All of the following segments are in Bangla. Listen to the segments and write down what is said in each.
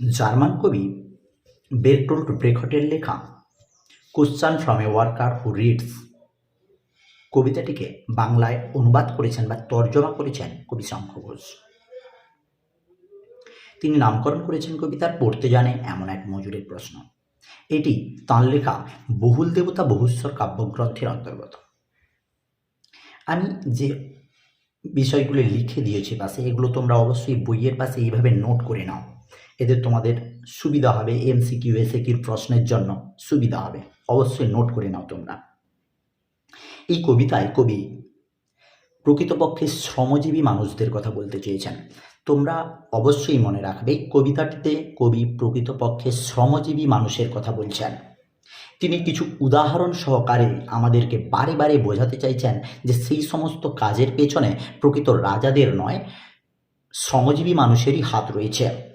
জার্মান কবি বেরটোল্ট ব্রেখটের লেখা question from a worker who reads কবিতাটিকে বাংলায় অনুবাদ করেছেন বা তর্জমা করেছেন কবি শঙ্খ ঘোষ। তিনি নামকরণ করেছেন কবিতার পড়তে জানে এমন এক মজুরের প্রশ্ন। এটি তাঁর লেখা বহুল দেবতা বহুস্বর কাব্যগ্রন্থের অন্তর্গত। আমি যে বিষয়গুলি লিখে দিয়েছি পাশে এগুলো তোমরা অবশ্যই বইয়ের পাশে এইভাবে নোট করে নাও। এতে তোমাদের সুবিধা হবে এমসিকিউ এসএকিউর প্রশ্নের জন্য সুবিধা হবে। অবশ্যই নোট করে নাও তোমরা। এই কবিতায় কবি প্রকৃতপক্ষে শ্রমজীবী মানুষদের কথা বলতে চেয়েছেন। তোমরা অবশ্যই মনে রাখবে, কবিতাটিতে কবি প্রকৃতপক্ষে শ্রমজীবী মানুষের কথা বলছেন। তিনি কিছু উদাহরণ সহকারে আমাদেরকে বারে বারে বোঝাতে চাইছেন যে সেই সমস্ত কাজের পেছনে প্রকৃত রাজাদের নয়, শ্রমজীবী মানুষেরই হাত রয়েছে।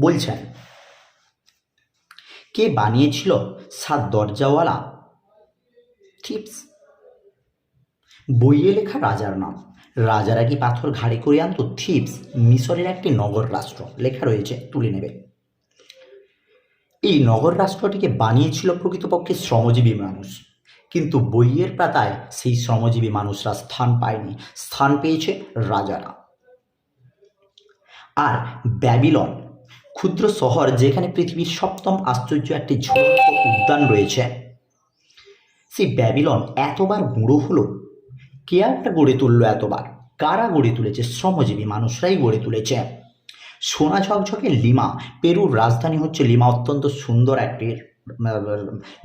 বলছেন, কে বানিয়েছিল সাত দরজাওয়ালা? চিপস। বইয়ে লেখা রাজার নাম। রাজারা কি পাথর ঘাড়ে করে আনতো? থিপস মিশরের একটি নগর রাষ্ট্র। লেখা রয়েছে, তুলে নেবে। এই নগর রাষ্ট্রটিকে বানিয়েছিল প্রকৃতপক্ষে শ্রমজীবী মানুষ। কিন্তু বইয়ের পাতায় সেই শ্রমজীবী মানুষরা স্থান পায়নি। স্থান পেয়েছে রাজারা। আর ব্যাবিলন ক্ষুদ্র শহর যেখানে পৃথিবীর সপ্তম আশ্চর্য একটি ঝুলন্ত উদ্যান রয়েছে। সেই ব্যাবিলন এতবার গুঁড়ো হলো? কে একটা গড়ে তুললো এতবার? কারা গড়ে তুলেছে? শ্রমজীবী মানুষরাই গড়ে তুলেছে। সোনা ঝকঝকে লিমা, পেরুর রাজধানী হচ্ছে লিমা, অত্যন্ত সুন্দর একটি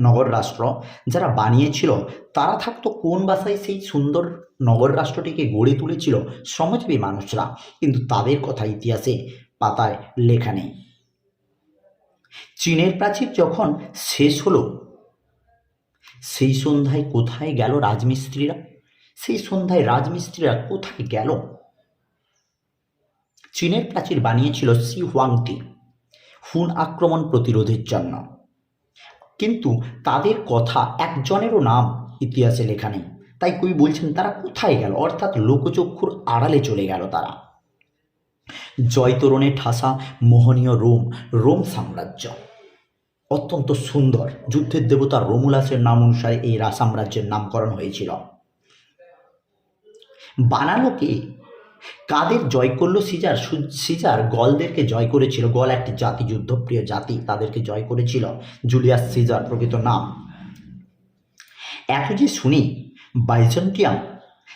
নগর রাষ্ট্র। যারা বানিয়েছিল, তারা থাকতো কোন বাসায় সেই সুন্দর নগর রাষ্ট্রটিকে গড়ে তুলেছিল? শ্রমজীবী মানুষরা। কিন্তু তাদের কথা ইতিহাসে পাতায় লেখা নেই। চীনের প্রাচীর যখন শেষ হলো, সেই সন্ধ্যায় কোথায় গেল রাজমিস্ত্রিরা? সেই সন্ধ্যায় রাজমিস্ত্রিরা কোথায় গেল? চীনের প্রাচীর বানিয়েছিল সি হুয়াংটি হুন আক্রমণ প্রতিরোধের জন্য। কিন্তু তাদের কথা একজনেরও নাম ইতিহাসে লেখা নেই। তাই কবি বলছেন, তারা কোথায় গেল? অর্থাৎ লোকচক্ষুর আড়ালে চলে গেল তারা। জয়তরণে ঠাসা মোহনীয় রোম রোম সাম্রাজ্য। অত্যন্ত সুন্দর যুদ্ধের দেবতা রোমুলাসের নাম অনুসারে এই রা সাম্রাজ্যের নামকরণ হয়েছিল। বানালো কে কাদের জয় করল সিজার? সিজার গলদেরকে জয় করেছিল। গল একটি জাতি যুদ্ধপ্রিয় জাতি, তাদেরকে জয় করেছিল জুলিয়াস সিজার, প্রকৃত নাম। এত যে শুনি বাইজেন্টিয়াম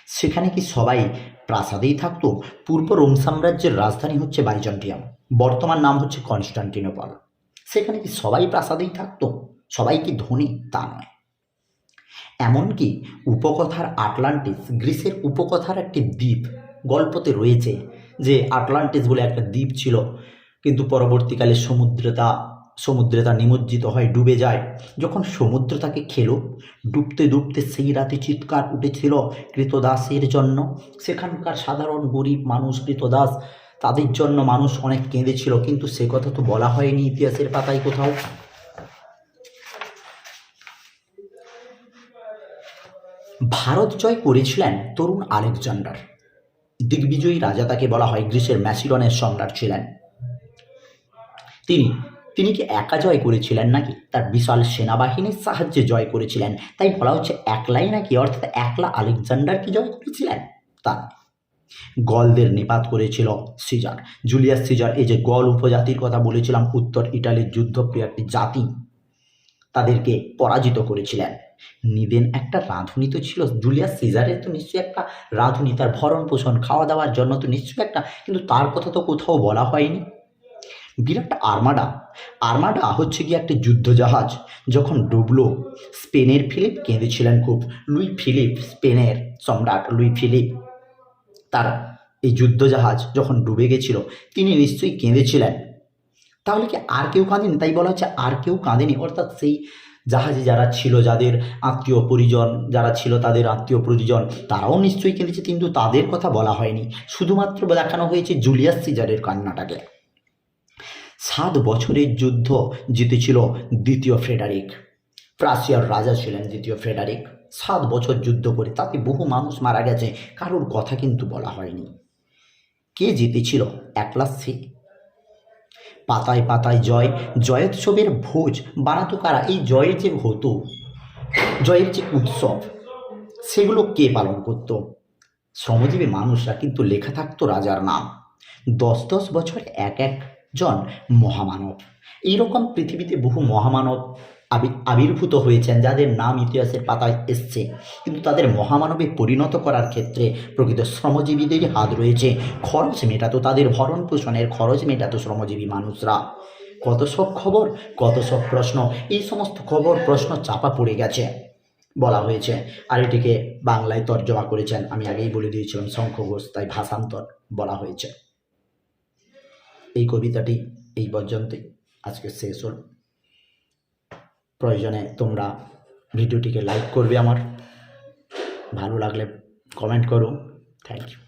সেখানে কি সবাই প্রাসাদেই থাকতো, পূর্ব রোম সাম্রাজ্যের রাজধানী হচ্ছে বাইজেন্টিয়াম, বর্তমান নাম হচ্ছে কনস্টান্টিনোপল। সেখানে কি সবাই প্রাসাদেই থাকতো? সবাই কি ধনী? তা নয়। এমনকি উপকথার আটলান্টিস, গ্রিসের উপকথার একটি দ্বীপ গল্পতে রয়েছে যে আটলান্টিস বলে একটা দ্বীপ ছিল, কিন্তু পরবর্তীকালে সমুদ্রে তা সমুদ্রে তা নিমজ্জিত হয়, ডুবে যায়। যখন সমুদ্র তাকে খেলো, ডুবতে ডুবতে সেই রাতে চিৎকার উঠেছিল কৃতদাসের জন্য। সেখানকার সাধারণ গরিব মানুষ কৃতদাস, তাদের জন্য মানুষ অনেক কেঁদেছিল, কিন্তু সে কথা তো বলা হয়নি ইতিহাসের পাতায় কোথাও। ভারত জয় করেছিলেন তরুণ আলেকজান্ডার। দিগ্বিজয়ী রাজা তাকে বলা হয় গ্রিসের ম্যাসিডনের সম্রাট ছিলেন। তিনি তিনি কি একা জয় করেছিলেন নাকি? তার বিশাল সেনাবাহিনীর সাহায্যে জয় করেছিলেন। তাই বলা হচ্ছে একলাই নাকি? অর্থাৎ একলা আলেকজান্ডার কি জয় করেছিলেন? তা গলদের নিপাত করেছিল সিজার। জুলিয়াস সিজার, এই যে গল উপজাতির কথা বলেছিলাম, উত্তর ইটালির যুদ্ধপ্রিয় একটি জাতি, তাদেরকে পরাজিত করেছিলেন। নিদেন একটা রাঁধুনি তো ছিল। জুলিয়াস সিজারের তো নিশ্চয়ই একটা রাঁধুনি, তার ভরণ পোষণ খাওয়া দাওয়ার জন্য তো নিশ্চয়ই একটা, কিন্তু তার কথা তো কোথাও বলা হয়নি। বিরাট আর্মাডা। আর্মাডা হচ্ছে কি একটা যুদ্ধজাহাজ যখন ডুবলো, স্পেনের ফিলিপ কেঁদেছিলেন খুব, লুই ফিলিপ, স্পেনের সম্রাট লুই ফিলিপ। তার এই যুদ্ধজাহাজ যখন ডুবে গেছিল, তিনি নিশ্চয়ই কেঁদেছিলেন। তাহলে কি আর কেউ কাঁদেনি? তাই বলা হচ্ছে আর কেউ কাঁদেনি। অর্থাৎ সেই জাহাজে যারা ছিল, যাদের আত্মীয় পরিজন, যারা ছিল তাদের আত্মীয় পরিজন, তারাও নিশ্চয়ই কেঁদেছে, কিন্তু তাদের কথা বলা হয়নি। শুধুমাত্র দেখানো হয়েছে জুলিয়াস সিজারের কান্নাটাকে। সাত বছরের যুদ্ধ জিতেছিল দ্বিতীয় ফ্রেডারিক। প্রাশিয়ার রাজা ছিলেন দ্বিতীয় ফ্রেডারিক। সাত বছর যুদ্ধ করে তাতে বহু মানুষ মারা গেছে, কারোর কথা কিন্তু বলা হয়নি। কে জিতেছিল? একলা সে পাতায় পাতায় জয়, জয়োৎসবের ভোজ, বানাতো কারা? এই জয়ের যে হতো, জয়ের যে উৎসব, সেগুলো কে পালন করত? শ্রমজীবী মানুষরা কিন্তু লেখা থাকতো রাজার নাম। দশ দশ বছর এক এক একজন মহামানব। এইরকম পৃথিবীতে বহু মহামানব আবি- আবির্ভূত হয়েছেন, যাদের নাম ইতিহাসের পাতায় এসছে। কিন্তু তাদের মহামানবে পরিণত করার ক্ষেত্রে প্রকৃত শ্রমজীবীদেরই হাত রয়েছে। খরচ মেটাতো তাদের ভরণ পোষণের, খরচ মেটাতো শ্রমজীবী মানুষরা। কত সব খবর, কত সব প্রশ্ন, এই সমস্ত খবর, প্রশ্ন চাপা পড়ে গেছে, বলা হয়েছে। আর এটিকে বাংলায় তর্জমা করেছেন, আমি আগেই বলে দিয়েছিলাম শঙ্খ ঘোষ তাই ভাষান্তর বলা হয়েছে। এই কবিতাটি, এই পর্যন্তই। আজকে শেষ হল। প্রয়োজনে তোমরা ভিডিওটিকে লাইক করবে আমার। ভালো লাগলে কমেন্ট করো। Thank you